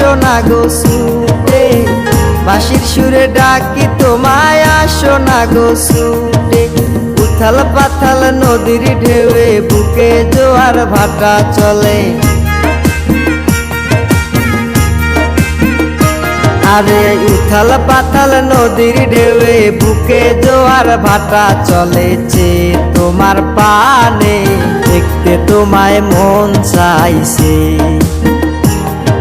আসো না গো সুটে বাঁশির সুরে ডাকি, তোমায় আসো না গো সুটে উথাল পাথাল নদীর ঢেউয়ে বুকে জোয়ার ভাটা চলে। আরে উথাল পাথাল নদীর ঢেউয়ে বুকে জোয়ার ভাটা চলেছে তোমার পানে। দেখতে তোমায় মন চাইছে।